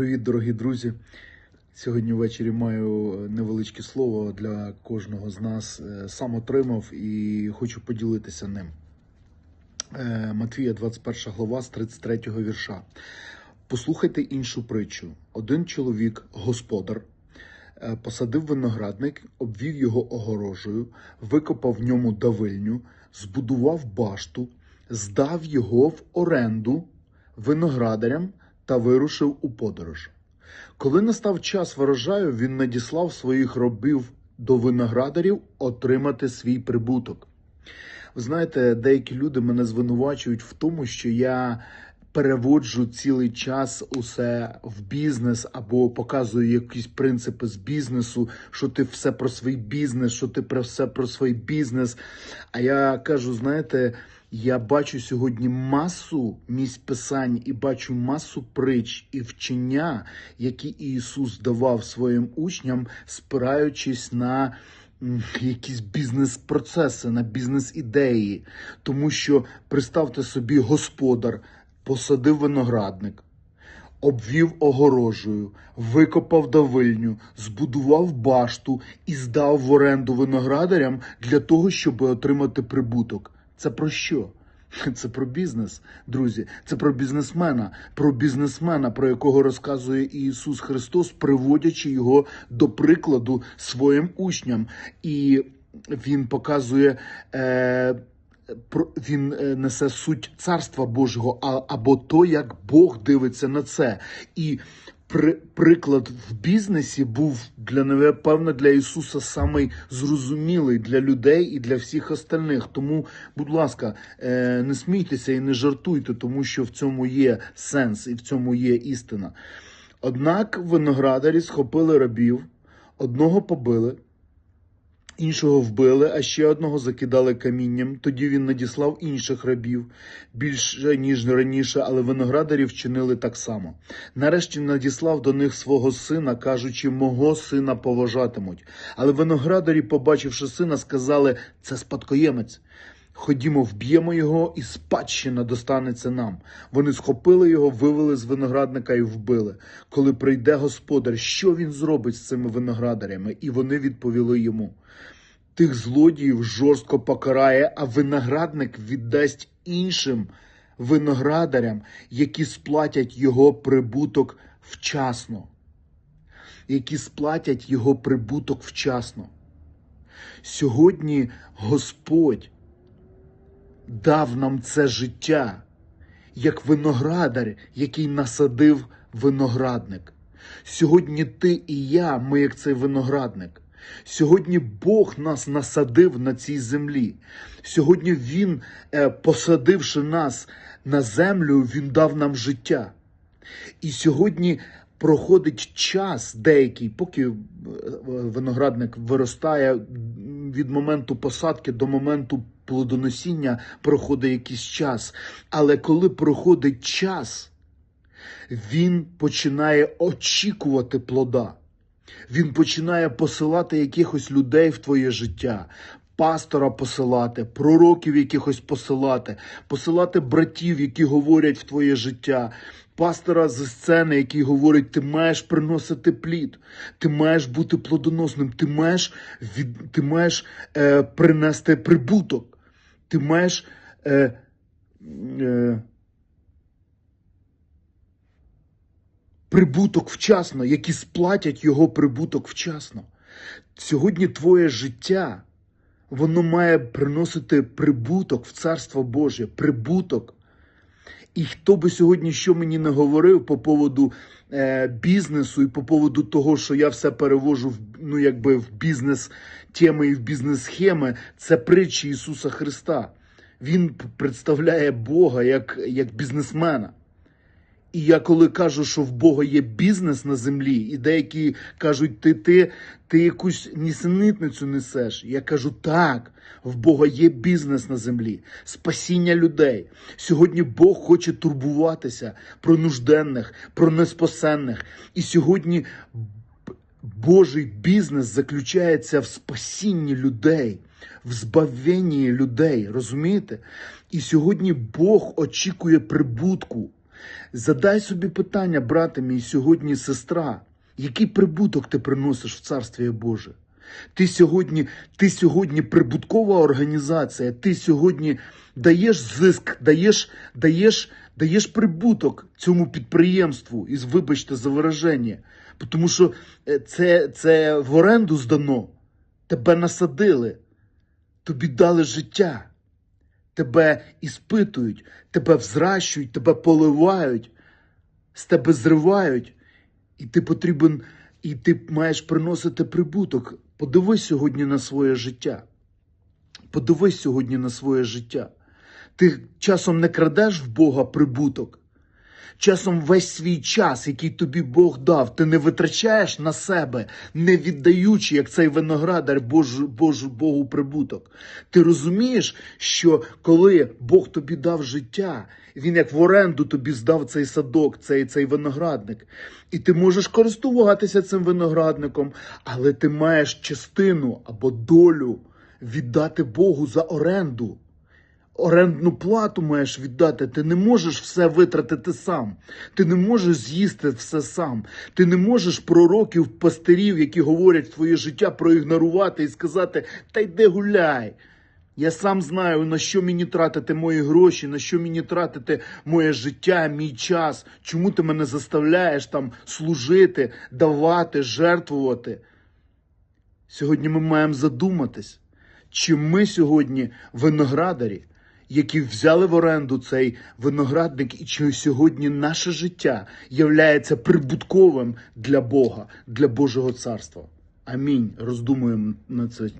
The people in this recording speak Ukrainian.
Привіт, дорогі друзі. Сьогодні ввечері маю невеличке слово для кожного з нас. Е, Сам отримав і хочу поділитися ним. Е, Матвія, 21 глава з 33 вірша. Послухайте іншу притчу. Один чоловік, господар, е, посадив виноградник, обвів його огорожею, викопав в ньому давильню, збудував башту, здав його в оренду виноградарям та вирушив у подорож. Коли настав час врожаю, він надіслав своїх робів до виноградарів отримати свій прибуток. Ви знаєте, деякі люди мене звинувачують в тому, що я переводжу цілий час усе в бізнес або показую якісь принципи з бізнесу, що ти все про свій бізнес, що ти про все про свій бізнес. А я кажу, знаєте, я бачу сьогодні масу місць писань і бачу масу притч і вчення, які Ісус давав своїм учням, спираючись на якісь бізнес-процеси, на бізнес-ідеї. Тому що представте собі, господар посадив виноградник, обвів огорожею, викопав давильню, збудував башту і здав в оренду виноградарям для того, щоб отримати прибуток. Це про що? Це про бізнес, друзі. Це про бізнесмена, про бізнесмена, про якого розказує Ісус Христос, приводячи його до прикладу своїм учням. І він показує. Е, він е, несе суть царства Божого, або то, як Бог дивиться на це. І при, приклад в бізнесі був для напевно для Ісуса самий зрозумілий для людей і для всіх остальних. Тому, будь ласка, е, не смійтеся і не жартуйте, тому що в цьому є сенс і в цьому є істина. Однак виноградарі схопили рабів, одного побили. Іншого вбили, а ще одного закидали камінням. Тоді він надіслав інших рабів більше ніж раніше, але виноградарі вчинили так само. Нарешті надіслав до них свого сина, кажучи, мого сина поважатимуть. Але виноградарі, побачивши сина, сказали: це спадкоємець. Ходімо, вб'ємо його, і спадщина достанеться нам. Вони схопили його, вивели з виноградника і вбили. Коли прийде господар, що він зробить з цими виноградарями? І вони відповіли йому. Тих злодіїв жорстко покарає, а виноградник віддасть іншим виноградарям, які сплатять його прибуток вчасно. Які сплатять його прибуток вчасно. Сьогодні Господь дав нам це життя, як виноградар, який насадив виноградник. Сьогодні ти і я, ми як цей виноградник. Сьогодні Бог нас насадив на цій землі. Сьогодні Він, е, посадивши нас на землю, Він дав нам життя. І сьогодні проходить час деякий, поки е, виноградник виростає від моменту посадки до моменту плодоносіння проходить якийсь час. Але коли проходить час, він починає очікувати плода. Він починає посилати якихось людей в твоє життя. Пастора посилати, пророків якихось посилати, посилати братів, які говорять в твоє життя, пастора зі сцени, який говорить, ти маєш приносити плід, ти маєш бути плодоносним, ти маєш, від, ти маєш е, принести прибуток, ти маєш. Е, е, прибуток вчасно, які сплатять його прибуток вчасно. Сьогодні твоє життя, воно має приносити прибуток в Царство Боже, прибуток. І хто би сьогодні що мені не говорив по поводу е, бізнесу і по поводу того, що я все перевожу в, ну, якби в бізнес теми і в бізнес схеми, це притчі Ісуса Христа. Він представляє Бога як, як бізнесмена. І я коли кажу, що в Бога є бізнес на землі, і деякі кажуть, ти ти, ти якусь нісенітницю несеш. Я кажу, так, в Бога є бізнес на землі, спасіння людей. Сьогодні Бог хоче турбуватися про нужденних, про неспасенних. І сьогодні Божий бізнес заключається в спасінні людей, в збавленні людей, розумієте? І сьогодні Бог очікує прибутку. Задай собі питання, брате мій, сьогодні сестра, який прибуток ти приносиш в Царстві Боже? Ти сьогодні, ти сьогодні прибуткова організація, ти сьогодні даєш зиск, даєш, даєш, даєш прибуток цьому підприємству, і вибачте за вираження. Тому що е, це, це в оренду здано, тебе насадили, тобі дали життя, тебе іспитують, тебе взращують, тебе поливають, з тебе зривають, і ти потрібен, і ти маєш приносити прибуток. Подивись сьогодні на своє життя. Подивись сьогодні на своє життя. Ти часом не крадеш в Бога прибуток. Часом весь свій час, який тобі Бог дав, ти не витрачаєш на себе, не віддаючи, як цей виноградар Божу, Божу Богу прибуток. Ти розумієш, що коли Бог тобі дав життя, він як в оренду тобі здав цей садок, цей, цей виноградник. І ти можеш користуватися цим виноградником, але ти маєш частину або долю віддати Богу за оренду орендну плату маєш віддати. Ти не можеш все витратити сам. Ти не можеш з'їсти все сам. Ти не можеш пророків, пастирів, які говорять твоє життя, проігнорувати і сказати: Та йди гуляй. Я сам знаю, на що мені тратити мої гроші, на що мені тратити моє життя, мій час. Чому ти мене заставляєш там служити, давати, жертвувати? Сьогодні ми маємо задуматись, чи ми сьогодні виноградарі, які взяли в оренду цей виноградник, і чи сьогодні наше життя являється прибутковим для Бога, для Божого царства. Амінь. Роздумуємо на це